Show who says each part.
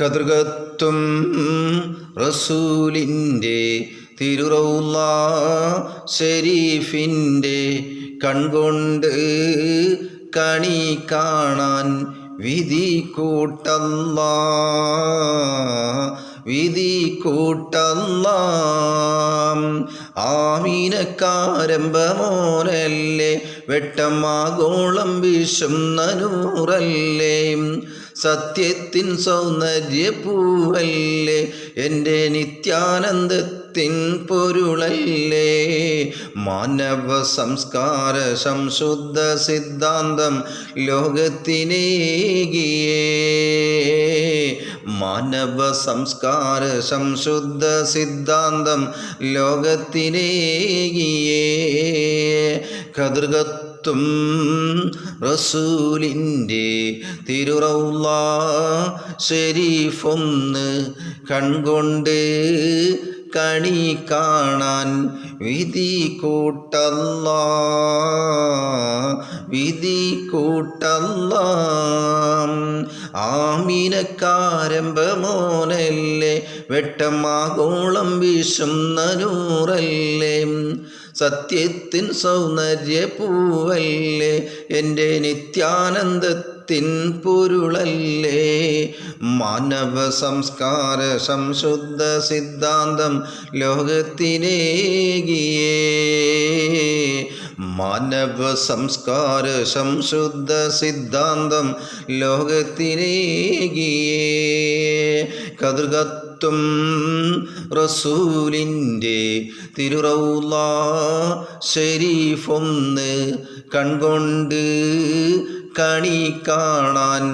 Speaker 1: കതൃകത്തും റസൂലിന്റെ തിരുറൗല ഷെരീഫിന്റെ കൺകൊണ്ട് കണി കാണാൻ വിധി കൂട്ടല്ല വിധി കൂട്ടല്ല. ആമീനക്കാരംഭമോനല്ലേ വെട്ടമാഗോളം വിഷം നൂറല്ലേ. സത്യത്തിൻ സൗന്ദര്യ പൂവല്ലേ എന്റെ നിത്യാനന്ദത്തിൻ പൊരുളല്ലേ. മാനവ സംസ്കാര സംശുദ്ധ സിദ്ധാന്തം ലോകത്തിനേകിയേ. മാനവ സംസ്കാര സംശുദ്ധ സിദ്ധാന്തം ലോകത്തിനേകിയേ. കതൃകത്തും റസൂലിന്റെ തിരുറൗല ഷെരീഫൊന്ന് കൺകൊണ്ട് കണി കാണാൻ വിധി കൂട്ടല്ല. വിധി കൂട്ടല്ല. ആമീനക്കാരംഭമോനല്ലേ വെട്ടമാകോളം വീശുന്ന നൂറല്ലേ സത്യത്തിൻ സൗന്ദര്യ പൂവല്ലേ എന്റെ നിത്യാനന്ദത്തിൻ പൊരുളല്ലേ. മാനവ സംസ്കാര സംശുദ്ധ സിദ്ധാന്തം ലോകത്തിനേകിയേ മാനവ സംസ്കാര സംശുദ്ധ സിദ്ധാന്തം ലോകത്തിനേകിയേ കതൃകത്വം റസൂലിന്റെ തിരുറൗല ഷെരീഫൊന്ന് കൺകൊണ്ട് കണി കാണാൻ